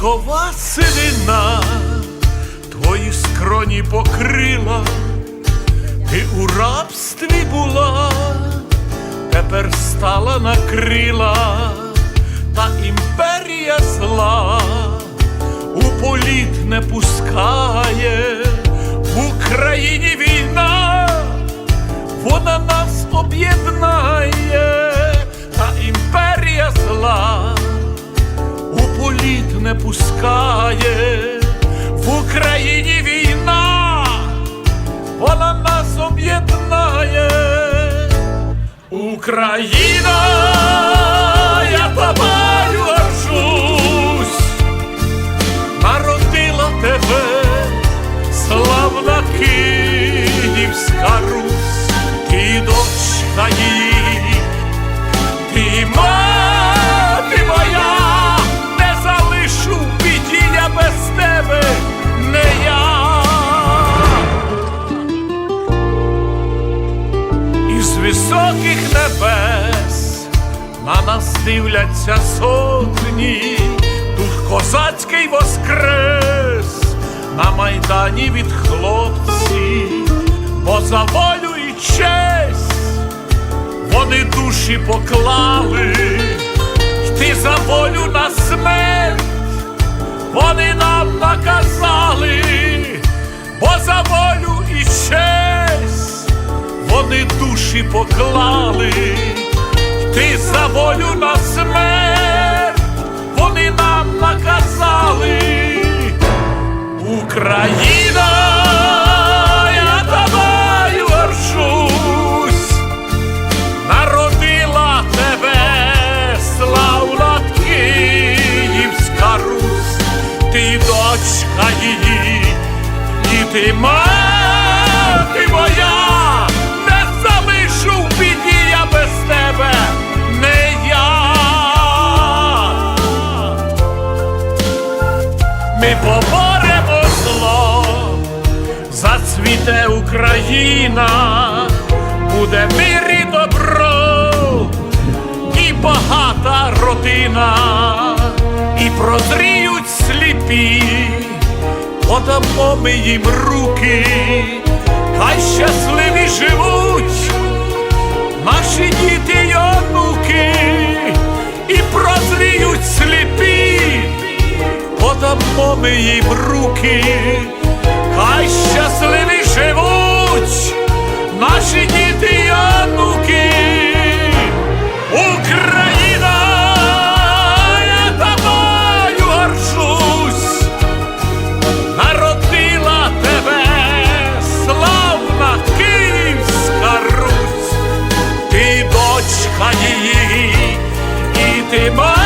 Вікова сивина твої скроні покрила, ти у рабстві була, тепер стала на крила, та імперія зла у політ не пускає, в Україні війна, вона пускає, в Україні війна, вона нас об'єднає. Україна, високих небес. На нас дивляться сотні, тут козацький воскрес. На майдані від хлопців, бо за волю і честь вони душі поклали, йти за волю на смерть, вони нам наказали, бо за волю і честь вони душі поклали, йти за волю на смерть, вони нам наказали, Україна, я тобою горжусь, народила тебе, славна Київська Русь, ти дочка її, і ти мати Поборемо зло, зацвіте Україна, буде мир і добро, і багата родина, і прозріють сліпі, подамо ми їм руки, хай щасливі живуть наші помиїм руки, хай щасливі живуть наші діти й онуки. Україна, я тобою горжусь, народила тебе, славна Київська Русь, ти дочка її, і ти мати.